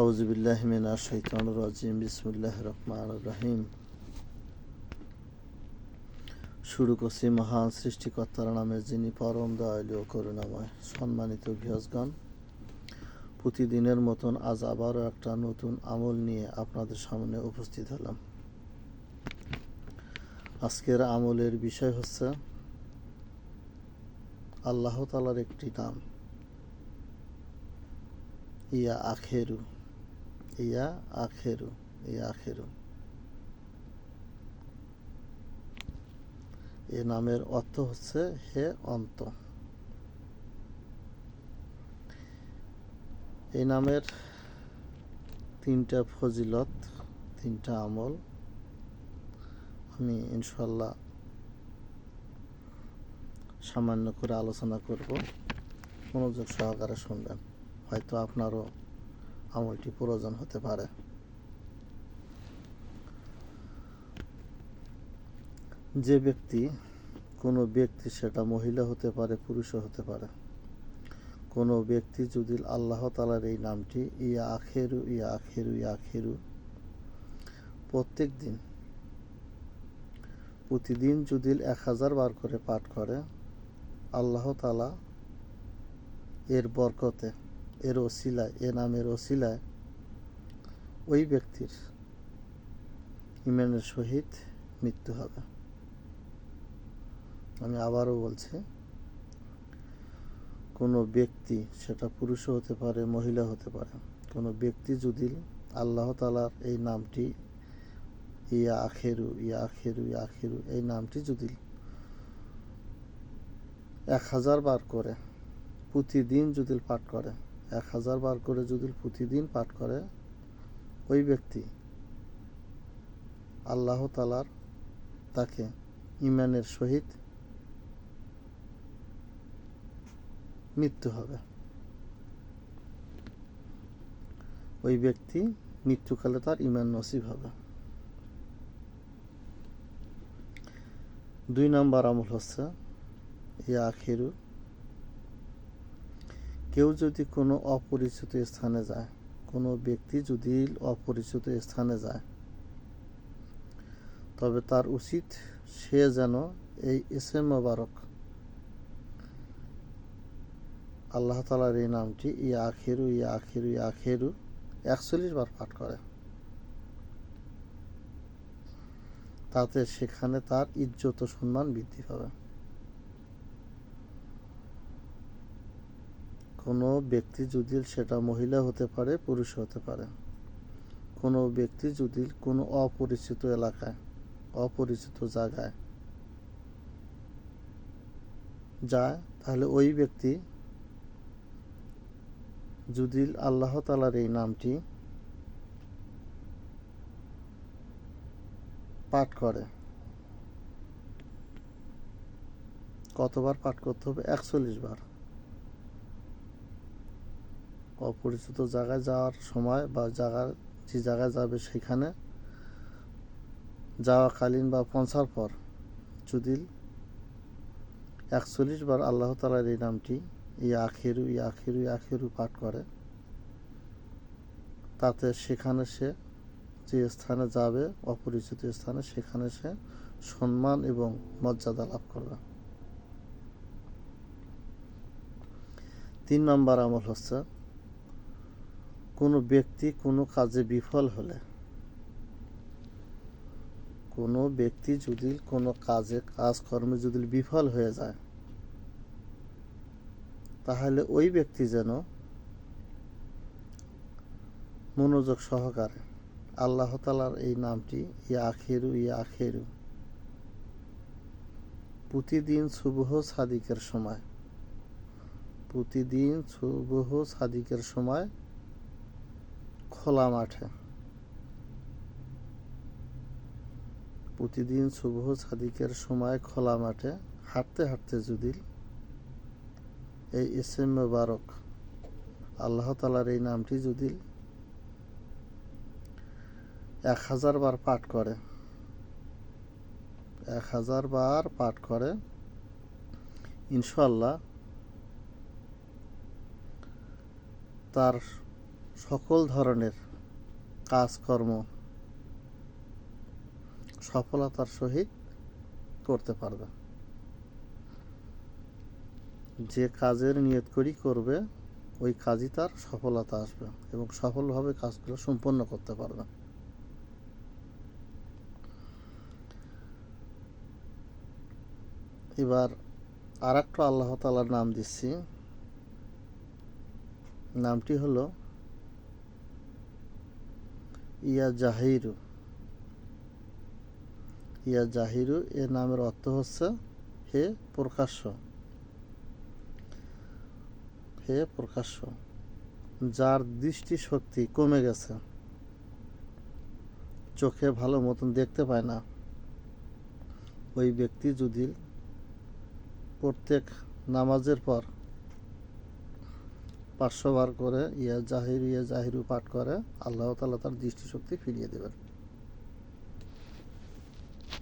আউজুবিল্লাহ মিনা শৈতান রাজিম বিসমুল্লাহ রহমান রহিম শুরু করছি মহান সৃষ্টিকর্তার নামে যিনি পরম দয়ালু করুণাময়। সম্মানিত গৃহসগণ প্রতিদিনের মতন আজ আবারও একটা নতুন আমল নিয়ে আপনাদের সামনে উপস্থিত হলাম। আজকের আমলের বিষয় হচ্ছে আল্লাহ তালার একটি নাম। ইয়া আখেরু। ইয়া আখেরু ইয়া আখেরু। এ নামের অর্থ হচ্ছে হে অন্ত। এই নামের তিনটা ফজিলত, তিনটা আমল আমি ইনশাল্লাহ সামান্য করে আলোচনা করব। মনোযোগ সহকারে শুনবেন। হয়তো আপনারও আমলটি প্রয়োজন হতে পারে। যে ব্যক্তি, কোনো ব্যক্তি সেটা মহিলা হতে পারে, পুরুষও হতে পারে। কোনো ব্যক্তি যদি আল্লাহ তালার এই নামটি, ইয়া আখেরু ইয়া আখেরু ইয়া আখেরু প্রত্যেক দিন প্রতিদিন যদি এক হাজার বার করে পাঠ করে, আল্লাহ তালা এর বরকতে এর ওসিলায় এ নামের ওসিলায় ওই ব্যক্তির ইমানের সহিত মৃত্যু হবে। আমি আবারও বলছি, কোনো ব্যক্তি, সেটা পুরুষও হতে পারে, মহিলা হতে পারে, কোনো ব্যক্তি যদি আল্লাহ তালার এই নামটি, ইয়া আখেরু ইয়া আখেরু ইয়া আখেরু, এই নামটি যদি এক হাজার বার করে, প্রতিদিন যদি পাঠ করে এক হাজার বার করে যদি প্রতিদিন পাঠ করে, ওই ব্যক্তি আল্লাহ তালার তাকে ইমানের সহিত মৃত্যু হবে। ওই ব্যক্তি মৃত্যুকালে তার ইমান নসিব হবে। দুই নাম্বার আমল হচ্ছে, ইয়া আখিরু কেউ যদি কোনো অপরিচিত স্থানে যায়, কোনো ব্যক্তি যদি অপরিচিত স্থানে যায়, তবে তার উচিত সে যেন এই এসএম মোবারক আল্লাহ তালার এই নামটি ই আখেরু ইয়া আখেরু, ই আখেরু একচল্লিশ বার পাঠ করে। তাতে সেখানে তার ইজ্জত সম্মান বৃদ্ধি পাবে। কোনো ব্যক্তি যদি সেটা মহিলা হতে পারে, পুরুষ হতে পারে। কোনো ব্যক্তি যদি কোনো অপরিচিত এলাকায়, অপরিচিত জায়গায় যায়, তাহলে ওই ব্যক্তি যদি আল্লাহ তালার এই নামটি পাঠ করে। কতবার পাঠ করতে হবে? একচল্লিশ বার। অপরিচিত জায়গায় যাওয়ার সময় বা জায়গার, যে জায়গায় যাবে সেখানে যাওয়াকালীন বা পৌঁছার পর যদি একচল্লিশ বার আল্লাহ তালার এই নামটি ইয়া আখেরু, ই আখেরু ই আখেরু পাঠ করে, তাতে সেখানে সে যে স্থানে যাবে, অপরিচিত স্থানে, সেখানে সে সম্মান এবং মর্যাদা লাভ করবে। তিন নম্বর আমল হচ্ছে কোনো ব্যক্তি কোনো কাজে বিফল হলে, কোনো ব্যক্তি যদি কোনো কাজে, কাজকর্মে যদি বিফল হয়ে যায়, তাহলে ওই ব্যক্তি যেন মনোযোগ সহকারে আল্লাহ তালার এই নামটি ইয়া আখেরু ইয়া আখেরু, প্রতিদিন সুবহ সাদিকের সময়, প্রতিদিন সুবহ সাদিকের সময় খোলা মাঠে। প্রতিদিন সুবহ সাদিকের সময় খোলা মাঠে। হাঁটতে হাঁটতে যদি এই এসএম মোবারক, আল্লাহ তালার এই নামটি যদি এক হাজার বার পাঠ করে। এক হাজার বার পাঠ করে। ইনশাল্লাহ তার সকল ধরনের কাজকর্ম সফলতার সহিত করতে পারবে। যে কাজের নিয়ত করি করবে, ওই কাজই তার সফলতা আসবে এবং সফলভাবে কাজগুলো সম্পন্ন করতে পারবে। এবার আর একটা আল্লাহ তালার নাম দিচ্ছি। নামটি হলো ইয়া জাহিরু। ইয়া জাহিরু, এ নামের অর্থ হচ্ছে হে প্রকাশ্য। হে প্রকাশ্য। যার দৃষ্টি শক্তি কমে গেছে। চোখে ভালো মতন দেখতে পায় না। ওই ব্যক্তি যদি প্রত্যেক নামাজের পর পাঁচশো বার করে ইয়া জাহির, ইয়া জাহিরু পাঠ করে, আল্লাহ তালা তার দৃষ্টিশক্তি ফিরিয়ে দেবেন।